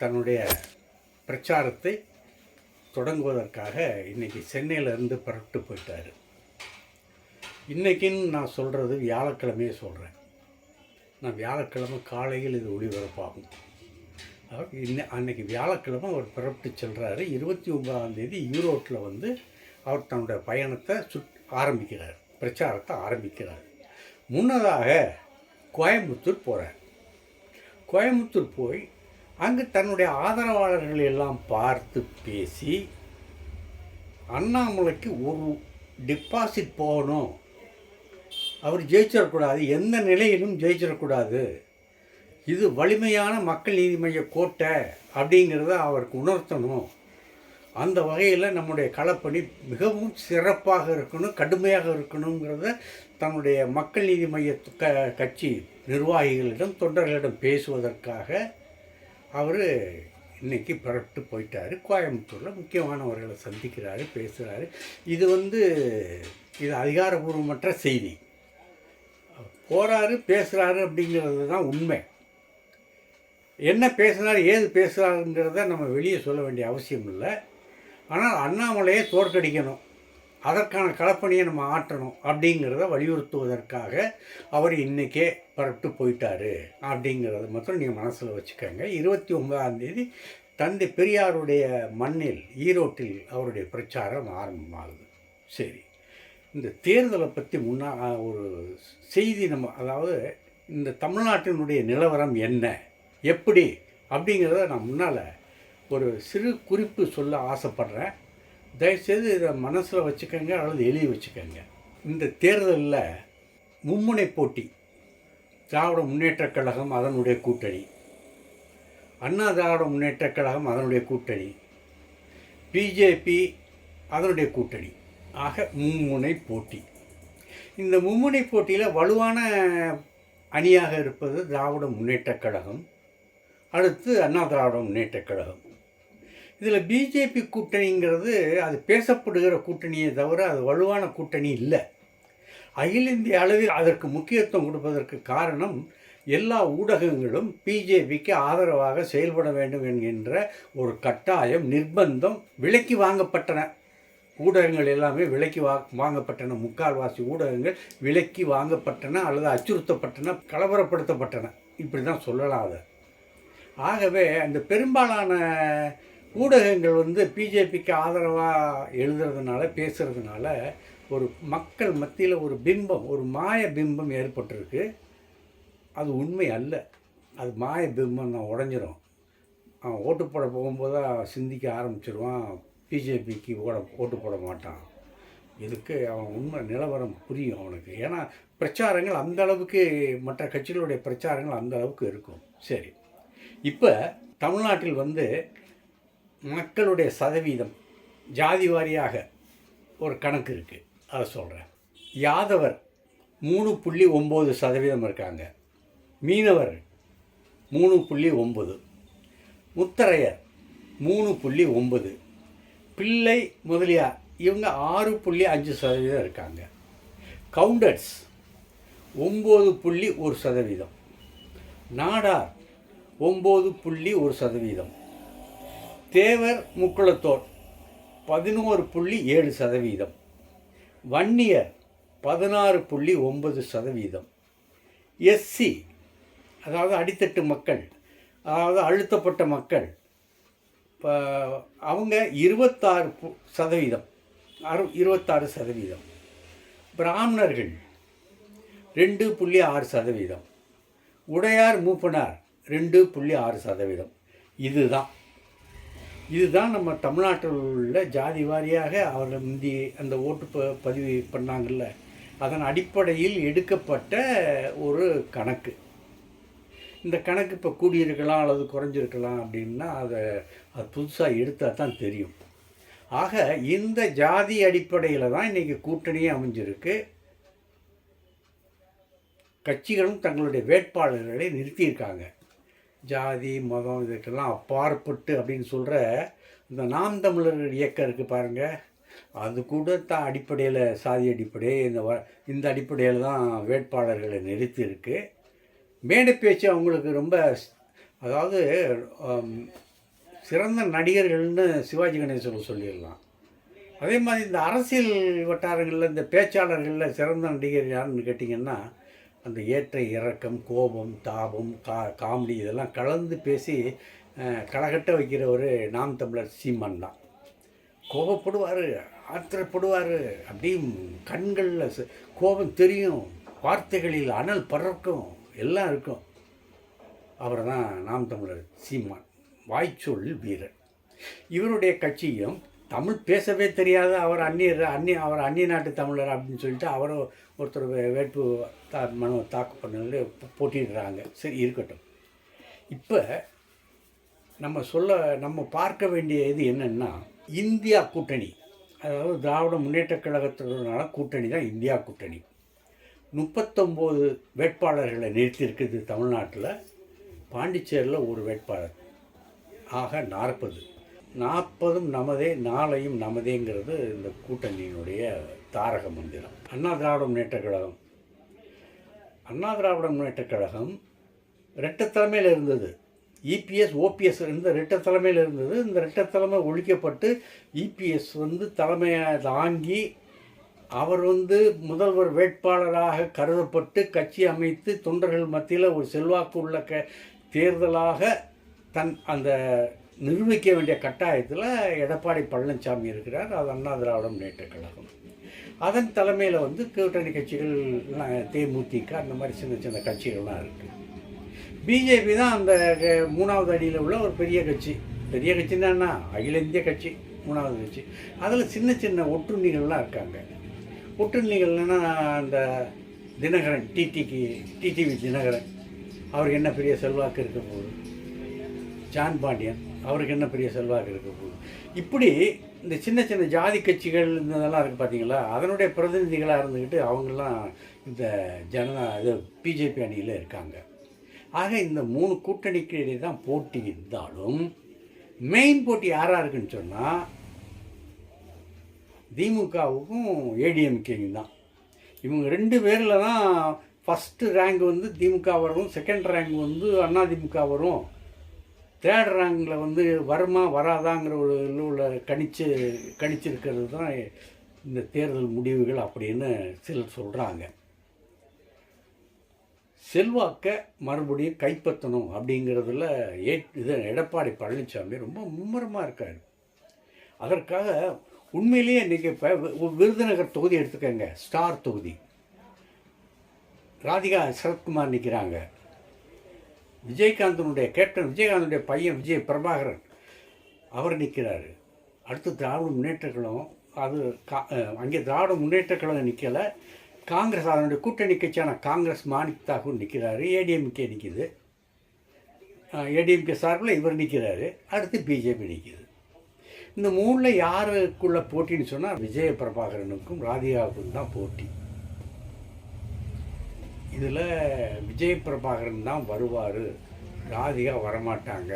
தன்னுடைய பிரச்சாரத்தை தொடங்குவதற்காக இன்றைக்கி சென்னையிலேருந்து புறப்பட்டு போயிட்டார். இன்றைக்கின்னு நான் சொல்கிறது வியாழக்கிழமையே சொல்கிறேன் நான் வியாழக்கிழமை காலையில் இது ஒளிபரப்பாகும். அவர் இன்ன அன்னைக்கு வியாழக்கிழமை அவர் புறப்பட்டு செல்கிறாரு இருபத்தி ஒன்பதாம் தேதி ஈரோட்டில் வந்து அவர் தன்னுடைய பயணத்தை சுட் ஆரம்பிக்கிறார். பிரச்சாரத்தை ஆரம்பிக்கிறார். முன்னதாக கோயம்புத்தூர் போகிறார் கோயம்புத்தூர் போய் அங்கு தன்னுடைய ஆதரவாளர்கள் எல்லாம் பார்த்து பேசி அண்ணாமலைக்கு ஒரு டிபாசிட் போகணும். அவர் ஜெயிச்சிடக்கூடாது. எந்த நிலையிலும் ஜெயிச்சிடக்கூடாது. இது வலிமையான மக்கள் நீதி மைய கோட்டை அப்படிங்கிறத அவருக்கு உணர்த்தணும். அந்த வகையில் நம்முடைய களப்பணி மிகவும் சிறப்பாக இருக்கணும் கடுமையாக இருக்கணுங்கிறத தன்னுடைய மக்கள் நீதி மைய க கட்சி நிர்வாகிகளிடம் தொண்டர்களிடம் பேசுவதற்காக அவர் இன்றைக்கி புறப்பட்டு போயிட்டார். கோயம்புத்தூரில் முக்கியமானவர்களை சந்திக்கிறாரு பேசுகிறாரு இது வந்து இது அதிகாரபூர்வமற்ற செய்தி. போகிறாரு பேசுகிறாரு அப்படிங்கிறது தான் உண்மை. என்ன பேசுனார் ஏது பேசுகிறாருங்கிறத நம்ம வெளியே சொல்ல வேண்டிய அவசியம் இல்லை. ஆனால் அண்ணாமலையை தோற்கடிக்கணும். அதற்கான களப்பணியை நம்ம ஆற்றணும் அப்படிங்கிறத வலியுறுத்துவதற்காக அவர் இன்றைக்கே புறப்பட்டு போயிட்டாரு அப்படிங்கிறத மட்டும் நீங்கள் மனசில் வச்சுக்கோங்க. இருபத்தி ஒன்பதாம் தேதி தந்தை பெரியாருடைய மண்ணில் ஈரோட்டில் அவருடைய பிரச்சாரம் ஆரம்பமாகுது. சரி. இந்த தேர்தலை பற்றி முன்னா ஒரு செய்தி நம்ம அதாவது இந்த தமிழ்நாட்டினுடைய நிலவரம் என்ன எப்படி அப்படிங்கிறத நான் முன்னால் ஒரு சிறு குறிப்பு சொல்ல ஆசைப்பட்றேன். தயவுசெய்து இதை மனசில் வச்சுக்கோங்க அல்லது எழுதி வச்சுக்கோங்க. இந்த தேர்தலில் மும்முனை போட்டி திராவிட முன்னேற்றக் கழகம் அதனுடைய கூட்டணி அண்ணா திராவிட முன்னேற்றக் கழகம் அதனுடைய கூட்டணி பிஜேபி அதனுடைய கூட்டணி. ஆக மும்முனை போட்டி. இந்த மும்முனை போட்டியில் வலுவான அணியாக இருப்பது திராவிட முன்னேற்றக் கழகம் அடுத்து அண்ணா திராவிட முன்னேற்றக் கழகம். இதில் பிஜேபி கூட்டணிங்கிறது அது பேசப்படுகிற கூட்டணியை தவிர அது வலுவான கூட்டணி இல்லை. அகில இந்திய அளவில் அதற்கு முக்கியத்துவம் கொடுப்பதற்கு காரணம் எல்லா ஊடகங்களும் பிஜேபிக்கு ஆதரவாக செயல்பட வேண்டும் என்கின்ற ஒரு கட்டாயம் நிர்பந்தம் விலக்கி வாங்கப்பட்டன. ஊடகங்கள் எல்லாமே விலக்கி வா வாங்கப்பட்டன. முக்கால்வாசி ஊடகங்கள் விலக்கி வாங்கப்பட்டன அல்லது அச்சுறுத்தப்பட்டன கலவரப்படுத்தப்பட்டன. இப்படி தான் சொல்லலாம் அதை. ஆகவே அந்த பெரும்பாலான ஊடகங்கள் வந்து பிஜேபிக்கு ஆதரவாக எழுதுறதுனால பேசுகிறதுனால ஒரு மக்கள் மத்தியில் ஒரு பிம்பம் ஒரு மாய பிம்பம் ஏற்பட்டிருக்கு. அது உண்மை அல்ல. அது மாய பிம்பம் நான் உடஞ்சிரும். அவன் ஓட்டு போட போகும்போது சிந்திக்க ஆரம்பிச்சிருவான். பிஜேபிக்கு ஓட ஓட்டு போட மாட்டான். இதுக்கு அவன் உண்மை நிலவரம் புரியும் அவனுக்கு. ஏன்னா பிரச்சாரங்கள் அந்த அளவுக்கு மற்ற கட்சிகளுடைய பிரச்சாரங்கள் அந்த அளவுக்கு இருக்கும். சரி. இப்போ தமிழ்நாட்டில் வந்து மக்களுடைய சதவீதம் ஜாதி வாரியாக ஒரு கணக்கு இருக்குது அதை சொல்கிறேன் யாதவர் மூணு புள்ளி ஒம்பது சதவீதம் இருக்காங்க. மீனவர் மூணு புள்ளி ஒம்பது. முத்தரையர் மூணு புள்ளி ஒம்பது. பிள்ளை முதலியார் இவங்க ஆறு புள்ளி அஞ்சு சதவீதம் இருக்காங்க. கவுண்டர்ஸ் ஒம்பது புள்ளி ஒரு சதவீதம். நாடார் ஒம்பது புள்ளி ஒரு சதவீதம். தேவர் முக்குளத்தோர் பதினோரு புள்ளி ஏழு சதவீதம். வன்னியர் பதினாறு புள்ளி ஒன்பது சதவீதம். எஸ்சி அதாவது அடித்தட்டு மக்கள் அதாவது அழுத்தப்பட்ட மக்கள் இப்போ அவங்க இருபத்தாறு பு சதவீதம். அறு இருபத்தாறு சதவீதம். பிராமணர்கள் ரெண்டு புள்ளி ஆறு சதவீதம். உடையார் மூப்பனார் ரெண்டு புள்ளி ஆறு சதவீதம். இதுதான். இதுதான் நம்ம தமிழ்நாட்டில் உள்ள ஜாதி வாரியாக அவர்கள் முந்தி அந்த ஓட்டு ப பதிவு பண்ணாங்கல்ல. அதன் அடிப்படையில் எடுக்கப்பட்ட ஒரு கணக்கு. இந்த கணக்கு இப்போ கூடியிருக்கலாம் அல்லது குறைஞ்சிருக்கலாம் அப்படின்னா அதை அது புதுசாக எடுத்தால் தான் தெரியும். ஆக இந்த ஜாதி அடிப்படையில் தான் இன்றைக்கி கூட்டணியே அமைஞ்சிருக்கு. கட்சிகளும் தங்களுடைய வேட்பாளர்களை நிறுத்தியிருக்காங்க. ஜாதி மதம் இதுக்கெல்லாம் அப்பாற்பட்டு அப்படின்னு சொல்கிற இந்த நாம் தமிழர் இயக்கம் இருக்குது பாருங்கள் அது கூட தான் அடிப்படையில் சாதி அடிப்படை இந்த வ இந்த அடிப்படையில் தான் வேட்பாளர்களை நிறுத்தியிருக்கு. மேடை பேச்சு அவங்களுக்கு ரொம்ப அதாவது சிறந்த நடிகர்கள்னு சிவாஜி கணேசன் சொல்லிடலாம். அதே மாதிரி இந்த அரசியல் வட்டாரங்களில் இந்த பேச்சாளர்களில் சிறந்த நடிகர் யாருன்னு கேட்டிங்கன்னா அந்த ஏற்ற இறக்கம் கோபம் தாபம் கா காமெடி இதெல்லாம் கலந்து பேசி களைகட்ட களகட்ட வைக்கிற ஒரு நாம் தமிழர் சீமான் தான். கோபப்படுவார் ஆத்திரப்படுவார் அப்படியும் கண்களில் ச- கோபம் தெரியும் வார்த்தைகளில் அனல் பறக்கும் எல்லாம் இருக்கும். அவர் தான் நாம் தமிழர் சீமான் வாய்ச்சொல் வீரர். இவருடைய கட்சியும் தமிழ் பேசவே தெரியாத அவர் அந்நியர் அந்நிய அவர் அந்நிய நாட்டு தமிழர் அப்படின்னு சொல்லிட்டு அவரும் ஒருத்தர் வே- வேட்பு தா மனு தாக்கு பண்ணல போட்டிடுறாங்க சரி இருக்கட்டும். இப்போ நம்ம சொல்ல நம்ம பார்க்க வேண்டிய இது என்னென்னா இந்தியா கூட்டணி. அதாவது திராவிட முன்னேற்ற கழகத்தினால கூட்டணி தான் இந்தியா கூட்டணி. முப்பத்தொம்போது வேட்பாளர்களை நிறுத்தியிருக்குது தமிழ்நாட்டில். பாண்டிச்சேரியில் ஒரு வேட்பாளர். ஆக நாற்பது. நாற்பதும் நமதே நாளையும் நமதேங்கிறது இந்த கூட்டணியினுடைய தாரக மந்திரம். அண்ணா திராவிட முன்னேற்ற கழகம். அண்ணா திராவிட முன்னேற்றக் கழகம் ரெட்ட தலைமையில் இருந்தது. இபிஎஸ் ஓபிஎஸ் இந்த ரெட்ட தலைமையில் இருந்தது. இந்த ரெட்ட தலைமை ஒழிக்கப்பட்டு இபிஎஸ் வந்து தலைமையை தாங்கி அவர் வந்து முதல்வர் வேட்பாளராக கருதப்பட்டு கட்சி அமைத்து தொண்டர்கள் மத்தியில் ஒரு செல்வாக்கு உள்ள க தேர்தலாக தன் அந்த நிரூபிக்க வேண்டிய கட்டாயத்தில் எடப்பாடி பழனிசாமி இருக்கிறார். அது அண்ணா திராவிட முன்னேற்றக் கழகம். அதன் தலைமையில் வந்து கூட்டணி கட்சிகள் தேமுதிக அந்த மாதிரி சின்ன சின்ன கட்சிகள்லாம் இருக்குது பிஜேபி தான் அந்த மூணாவது அடியில் உள்ள ஒரு பெரிய கட்சி. பெரிய கட்சின்னா என்ன? அகில இந்திய கட்சி மூணாவது கட்சி. அதில் சின்ன சின்ன ஒற்றுண்ணிகள்லாம் இருக்காங்க. ஒற்றுண்ணிகள்னா அந்த தினகரன் டிடிக்கு டிடிவி தினகரன். அவருக்கு என்ன பெரிய செல்வாக்கு இருக்க போகுது? ஜான் பாண்டியன். அவருக்கு என்ன பெரிய செல்வாக்கு இருக்க போகுது? இப்படி இந்த சின்ன சின்ன ஜாதி கட்சிகள் இந்த இதெல்லாம் இருக்குது பார்த்தீங்களா அதனுடைய பிரதிநிதிகளாக இருந்துக்கிட்டு அவங்கெல்லாம் இந்த ஜனதா இது பிஜேபி அணியில் இருக்காங்க. ஆக இந்த மூணு கூட்டணிக்கு இடையே தான் போட்டி இருந்தாலும் மெயின் போட்டி யாராக இருக்குன்னு சொன்னால் திமுகவுக்கும் ஏடிஎம்கேயும் தான். இவங்க ரெண்டு பேரில் தான் ஃபஸ்ட்டு ரேங்க் வந்து திமுக வரும் செகண்ட் ரேங்க் வந்து அதிமுக வரும். தேடுறாங்கள வந்து வருமா வராதாங்கிற ஒரு உள்ள கணிச்சு கணிச்சிருக்கிறது தான் இந்த தேர்தல் முடிவுகள் அப்படின்னு சிலர் சொல்கிறாங்க செல்வாக்கை மறுபடியும் கைப்பற்றணும் அப்படிங்கிறதுல ஏ இது எடப்பாடி பழனிசாமி ரொம்ப மும்முரமாக இருக்கார். அதற்காக உண்மையிலேயே இன்றைக்கி இப்போ விருதுநகர் தொகுதி எடுத்துக்கோங்க ஸ்டார் தொகுதி. ராதிகா சரத்குமார் நிற்கிறாங்க விஜயகாந்தனுடைய கேப்டன் விஜயகாந்தனுடைய பையன் விஜய் பிரபாகரன் அவர் நிற்கிறாரு அடுத்து திராவிட முன்னேற்ற கழகம் அது கா அங்கே திராவிட முன்னேற்ற கழகம் நிற்கலை காங்கிரஸ் அதனுடைய கூட்டணி கட்சியான காங்கிரஸ் மாணிக் தாக்கூர் நிற்கிறாரு ஏடிஎம்கே நிற்கிது ஏடிஎம்கே சார்பில் இவர் நிற்கிறாரு அடுத்து பிஜேபி நிற்கிது இந்த மூணில் யாருக்குள்ள போட்டின்னு சொன்னால் விஜய பிரபாகரனுக்கும் ராதிகாவுக்கும் தான் போட்டி. இதில் விஜய் பிரபாகரன் தான் வருவார். ராதிகா வரமாட்டாங்க.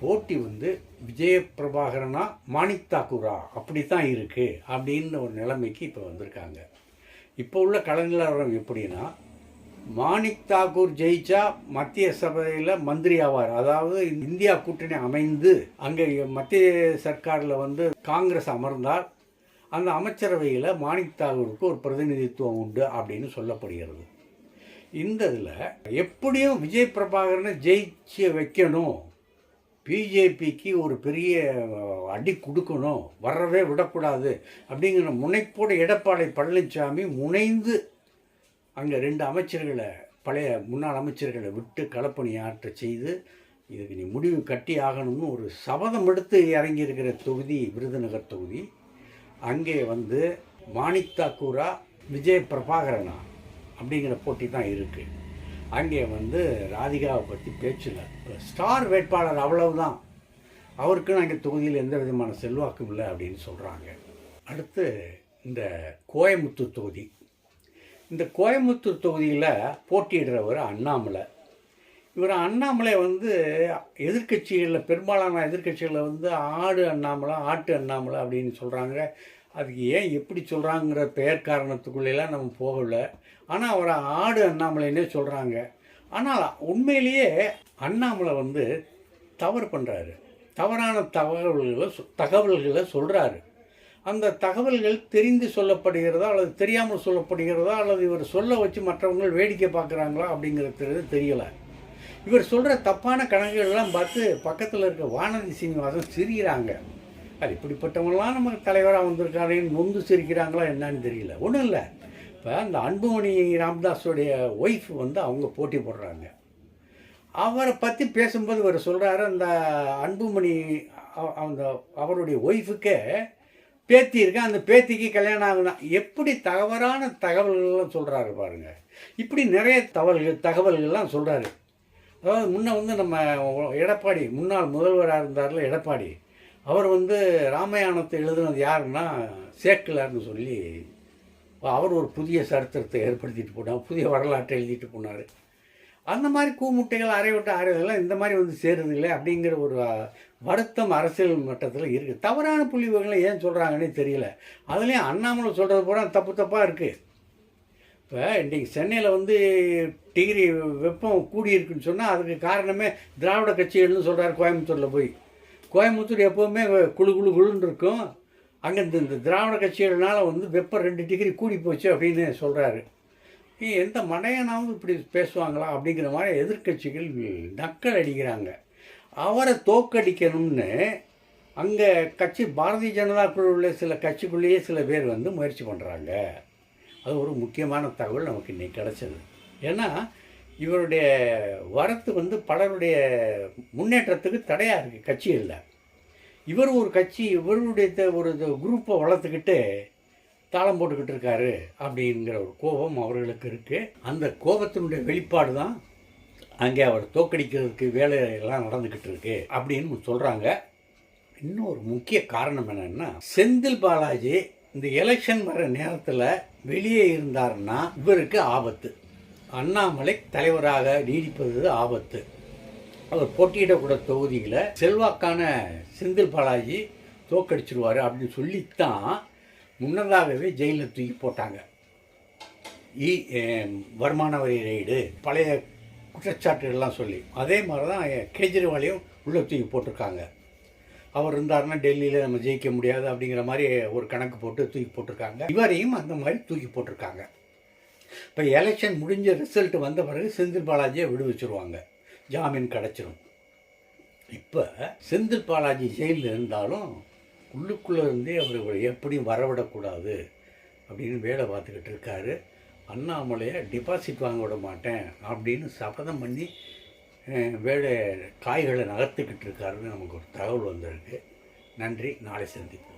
போட்டி வந்து விஜய பிரபாகரனா மாணிக் தாக்கூரா? அப்படி தான் இருக்குது அப்படின்னு ஒரு நிலைமைக்கு இப்போ வந்திருக்காங்க. இப்போ உள்ள கலைஞரம் எப்படின்னா மாணிக் தாக்கூர் ஜெயிச்சா மத்திய சபையில் மந்திரி ஆவார். அதாவது இந்தியா கூட்டணி அமைந்து அங்கே மத்திய சர்க்காரில் வந்து காங்கிரஸ் அமர்ந்தால் அந்த அமைச்சரவையில் மாணிக் தாகூருக்கு ஒரு பிரதிநிதித்துவம் உண்டு அப்படின்னு சொல்லப்படுகிறது. இந்த இதில் எப்படியும் விஜய் பிரபாகரனை ஜெயிச்சு வைக்கணும். பிஜேபிக்கு ஒரு பெரிய அடி கொடுக்கணும். வரவே விடக்கூடாது. அப்படிங்கிற முனைப்போடு எடப்பாடி பழனிசாமி முனைந்து அங்கே ரெண்டு அமைச்சர்களை பழைய முன்னாள் அமைச்சர்களை விட்டு களப்பணியாற்ற செய்து இதுக்கு நீ முடிவு கட்டி ஆகணும்னு ஒரு சபதம் எடுத்து இறங்கியிருக்கிற தொகுதி விருதுநகர் தொகுதி. அங்கே வந்து மாணிக் தாக்கூரா விஜய் பிரபாகரனா? அப்படிங்கிற போட்டி தான் இருக்குது அங்கே வந்து ராதிகாவை பற்றி பேச்சில் ஸ்டார் வேட்பாளர் அவ்வளவுதான். அவருக்குன்னு அங்கே தொகுதியில் எந்த விதமான செல்வாக்கும் இல்லை அப்படின்னு சொல்கிறாங்க அடுத்து இந்த கோயமுத்தூர் தொகுதி. இந்த கோயமுத்தூர் தொகுதியில் போட்டியிடுறவர் அண்ணாமலை. இவர் அண்ணாமலை வந்து எதிர்கட்சிகளில் பெரும்பாலான எதிர்கட்சிகளில் வந்து ஆடு அண்ணாமலை ஆட்டு அண்ணாமலை அப்படின்னு சொல்கிறாங்க அதுக்கு ஏன் எப்படி சொல்கிறாங்கிற பெயர் காரணத்துக்குள்ளெல்லாம் நம்ம போகலை. ஆனால் அவரை ஆடு அண்ணாமலைன்னே சொல்கிறாங்க ஆனால் உண்மையிலேயே அண்ணாமலை வந்து தவறு பண்ணுறாரு தவறான தகவல்களை சொ- தகவல்களை சொல்கிறாரு அந்த தகவல்கள் தெரிந்து சொல்லப்படுகிறதா அல்லது தெரியாமல் சொல்லப்படுகிறதா அல்லது இவர் சொல்ல வச்சு மற்றவங்க வேடிக்கை பார்க்குறாங்களா அப்படிங்கிறது தெரியலை. இவர் சொல்கிற தப்பான கணக்குகள்லாம் பார்த்து பக்கத்தில் இருக்க வானதி சீனிவாசன் சிரிக்கிறாங்க. அது இப்படிப்பட்டவங்களாம் நம்ம தலைவராக வந்திருக்காருன்னு நொந்து சிரிக்கிறாங்களா என்னன்னு தெரியல. ஒன்றும் இல்லை. இப்போ அந்த அன்புமணி ராம்தாஸுடைய ஒய்ஃப் வந்து அவங்க போட்டி போடுறாங்க. அவரை பற்றி பேசும்போது இவர் சொல்கிறாரு அந்த அன்புமணி அந்த அவருடைய ஒய்ஃபுக்கே பேத்தி இருக்கேன் அந்த பேத்திக்கு கல்யாணம் ஆகுனா? எப்படி தவறான தகவல்கள்லாம் சொல்கிறாரு பாருங்கள் இப்படி நிறைய தகவல்கள் தகவல்கள்லாம் சொல்கிறாரு அதாவது முன்னே வந்து நம்ம எடப்பாடி முன்னாள் முதல்வராக இருந்தார்ல எடப்பாடி அவர் வந்து ராமாயணத்தை எழுதுனது யாருன்னா சேக்கிலார்னு சொல்லி அவர் ஒரு புதிய சரித்திரத்தை ஏற்படுத்திட்டு போனார் புதிய வரலாற்றை எழுதிட்டு போனார். அந்த மாதிரி கூமுட்டைகள் அரைவிட்ட அறையெல்லாம் இந்த மாதிரி வந்து சேருது இல்லை அப்படிங்கிற ஒரு வருத்தம் அரசியல் மட்டத்தில் இருக்குது தவறான புள்ளிவுகளை ஏன் சொல்கிறாங்கன்னே தெரியல. அதுலேயும் அண்ணாமலை சொல்கிறது பூரா தப்பு தப்பாக இருக்குது இப்போ இன்றைக்கி சென்னையில் வந்து டிகிரி வெப்பம் கூடியிருக்குன்னு சொன்னால் அதுக்கு காரணமே திராவிட கட்சிகள்னு சொல்கிறார் கோயம்புத்தூரில் போய். கோயம்புத்தூர் எப்போவுமே குழு குழு குளுன்னு இருக்கும். அங்கே இந்த இந்த திராவிட கட்சிகள்னால் வந்து வெப்பம் ரெண்டு டிகிரி கூடி போச்சு அப்படின்னு சொல்கிறாரு நீ எந்த மடையனாவது இப்படி பேசுவாங்களா அப்படிங்கிற மாதிரி எதிர்க்கட்சிகள் நக்கல் அடிக்கிறாங்க. அவரை தோக்கடிக்கணும்னு அங்கே கட்சி பாரதிய ஜனதா குழுவில் சில கட்சிக்குள்ளேயே சில பேர் வந்து முயற்சி பண்ணுறாங்க அது ஒரு முக்கியமான தகவல் நமக்கு இன்றைக்கி கிடச்சிது. ஏன்னா இவருடைய வரத்து வந்து பலருடைய முன்னேற்றத்துக்கு தடையாக இருக்குது கட்சிகளில் இவர் ஒரு கட்சி இவருடைய த- ஒரு குரூப்பை வளர்த்துக்கிட்டு தாளம் போட்டுக்கிட்டு இருக்காரு அப்படிங்கிற ஒரு கோபம் அவர்களுக்கு இருக்குது அந்த கோபத்தினுடைய வெளிப்பாடு தான் அங்கே அவர் தோக்கடிக்கிறதுக்கு வேலையெல்லாம் நடந்துக்கிட்டு இருக்கு அப்படின்னு சொல்கிறாங்க இன்னும் ஒரு முக்கிய காரணம் என்னென்னா செந்தில் பாலாஜி இந்த எலெக்ஷன் வர நேரத்தில் வெளியே இருந்தாருன்னா இவருக்கு ஆபத்து. அண்ணாமலை தலைவராக நீடிப்பது ஆபத்து. அவர் போட்டியிடக்கூட தொகுதியில் செல்வாக்கான செந்தில் பாலாஜி தோக்கடிச்சிருவார் அப்படின்னு சொல்லித்தான் முன்னதாகவே ஜெயிலில் தூக்கி போட்டாங்க. இ வருமான வரி ரைடு பழைய குற்றச்சாட்டுகள்லாம் சொல்லி. அதே மாதிரி தான் கெஜ்ரிவாலையும் உள்ள தூக்கி போட்டிருக்காங்க. அவர் இருந்தாருன்னா டெல்லியில் நம்ம ஜெயிக்க முடியாது அப்படிங்கிற மாதிரி ஒரு கணக்கு போட்டு தூக்கி போட்டிருக்காங்க. இவரையும் அந்த மாதிரி தூக்கி போட்டிருக்காங்க. இப்போ எலெக்ஷன் முடிஞ்ச ரிசல்ட் வந்த பிறகு செந்தில் பாலாஜியை விடுவிச்சிருவாங்க ஜாமீன் கிடச்சிரும். இப்போ செந்தில் பாலாஜி ஜெயிலில் இருந்தாலும் உள்ளுக்குள்ளே இருந்தே அவர் எப்படியும் வரவிடக்கூடாது அப்படின்னு வேலை பார்த்துக்கிட்டு இருக்காரு. அண்ணாமலையை டிபாசிட் வாங்க விட மாட்டேன் அப்படின்னு சபதம் பண்ணி வேலை காய்களை நகர்த்துக்கிட்டு இருக்காருன்னு நமக்கு ஒரு தகவல் வந்திருக்கு. நன்றி. நாளை சந்திப்போம்.